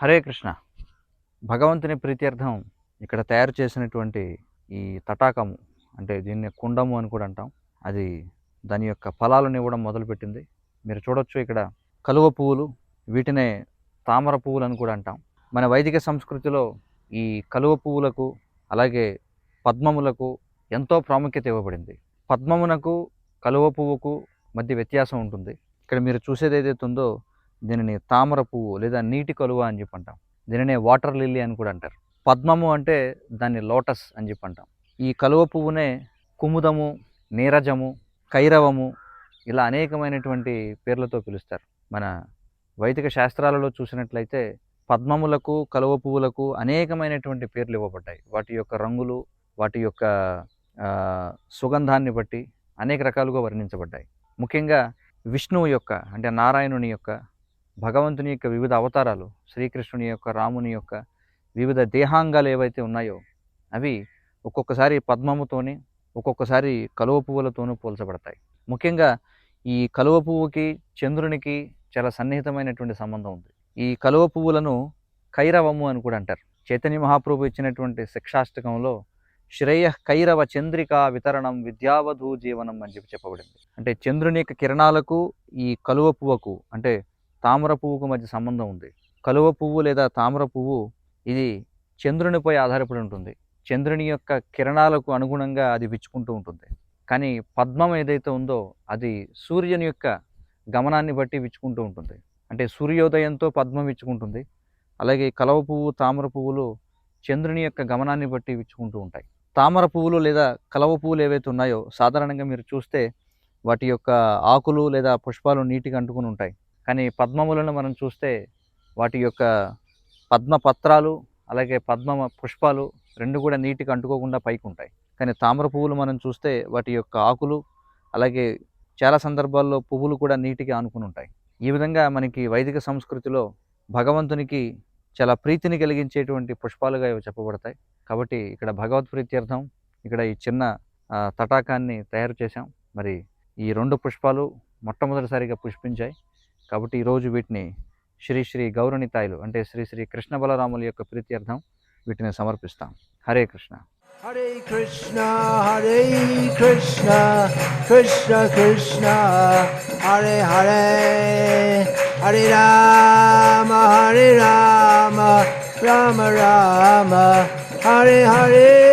హరే కృష్ణ. భగవంతుని ప్రీత్యర్థం ఇక్కడ తయారు చేసినటువంటి ఈ తటాకము అంటే దీన్ని కుండము అని కూడా అంటాం. అది దాని యొక్క ఫలాలను ఇవ్వడం మొదలుపెట్టింది. మీరు చూడొచ్చు ఇక్కడ కలువ పువ్వులు వీటినే తామర పువ్వులు అని కూడా అంటాం. మన వైదిక సంస్కృతిలో ఈ కలువ పువ్వులకు అలాగే పద్మములకు ఎంతో ప్రాముఖ్యత ఇవ్వబడింది. పద్మమునకు కలువ పువ్వుకు మధ్య వ్యత్యాసం ఉంటుంది. ఇక్కడ మీరు చూసేది ఏదైతే ఉందో దీనిని తామర పువ్వు లేదా నీటి కలువ అని చెప్పి అంటాం దీనినే వాటర్ లిల్లీ అని కూడా అంటారు. పద్మము అంటే దాన్ని లోటస్ అని చెప్పి అంటాం ఈ కలువ పువ్వునే కుముదము నీరజము కైరవము ఇలా అనేకమైనటువంటి పేర్లతో పిలుస్తారు. మన వైదిక శాస్త్రాలలో చూసినట్లయితే పద్మములకు కలువ పువ్వులకు అనేకమైనటువంటి పేర్లు ఇవ్వబడ్డాయి. వాటి యొక్క రంగులు వాటి యొక్క సుగంధాన్ని బట్టి అనేక రకాలుగా వర్ణించబడ్డాయి. ముఖ్యంగా విష్ణువు యొక్క అంటే నారాయణుని యొక్క భగవంతుని యొక్క వివిధ అవతారాలు శ్రీకృష్ణుని యొక్క రాముని యొక్క వివిధ దేహాంగాలు ఏవైతే ఉన్నాయో అవి ఒక్కొక్కసారి పద్మముతోని ఒక్కొక్కసారి కలువ పువ్వులతోనూ పోల్చబడతాయి. ముఖ్యంగా ఈ కలువ పువ్వుకి చంద్రునికి చాలా సన్నిహితమైనటువంటి సంబంధం ఉంది. ఈ కలువ పువ్వులను కైరవము అని కూడా అంటారు. చైతన్య మహాప్రభు ఇచ్చినటువంటి శిక్షాష్టకంలో శ్రేయ కైరవ చంద్రిక వితరణం విద్యావధూ జీవనం అని చెప్పి చెప్పబడింది. అంటే చంద్రుని యొక్క కిరణాలకు ఈ కలువ పువ్వుకు అంటే తామర పువ్వుకు మధ్య సంబంధం ఉంది. కలువ పువ్వు లేదా తామర పువ్వు ఇది చంద్రునిపై ఆధారపడి ఉంటుంది. చంద్రుని యొక్క కిరణాలకు అనుగుణంగా అది విచ్చుకుంటూ ఉంటుంది. కానీ పద్మం ఏదైతే ఉందో అది సూర్యుని యొక్క గమనాన్ని బట్టి విచ్చుకుంటూ ఉంటుంది. అంటే సూర్యోదయంతో పద్మం విచ్చుకుంటుంది. అలాగే కలవ పువ్వు తామర పువ్వులు చంద్రుని యొక్క గమనాన్ని బట్టి విచ్చుకుంటూ ఉంటాయి. తామర పువ్వులు లేదా కలవ పువ్వులు ఏవైతే ఉన్నాయో సాధారణంగా మీరు చూస్తే వాటి యొక్క ఆకులు లేదా పుష్పాలు నీటికి అంటుకుని ఉంటాయి. కానీ పద్మములను మనం చూస్తే వాటి యొక్క పద్మ పత్రాలు అలాగే పద్మ పుష్పాలు రెండు కూడా నీటికి అంటుకోకుండా పైకి ఉంటాయి కానీ తామర పువ్వులు మనం చూస్తే వాటి యొక్క ఆకులు అలాగే చాలా సందర్భాల్లో పువ్వులు కూడా నీటికి ఆనుకుని ఉంటాయి ఈ విధంగా మనకి వైదిక సంస్కృతిలో భగవంతునికి చాలా ప్రీతిని కలిగించేటువంటి పుష్పాలుగా ఇవి చెప్పబడతాయి. కాబట్టి ఇక్కడ భగవత్ ప్రీత్యర్థం ఇక్కడ ఈ చిన్న తటాకాన్ని తయారు చేశాం. మరి ఈ రెండు పుష్పాలు మొట్టమొదటిసారిగా పుష్పించాయి. కాబట్టి ఈరోజు వీటిని శ్రీ శ్రీ గౌరణితాయిలు అంటే శ్రీ శ్రీ కృష్ణ బలరాముల యొక్క ప్రీత్యర్థం వీటిని సమర్పిస్తాం. హరే కృష్ణ. హరే కృష్ణ హరే కృష్ణ కృష్ణ కృష్ణ హరే హరే హరి రామ హరి రామ రామ రామ హరే హరే.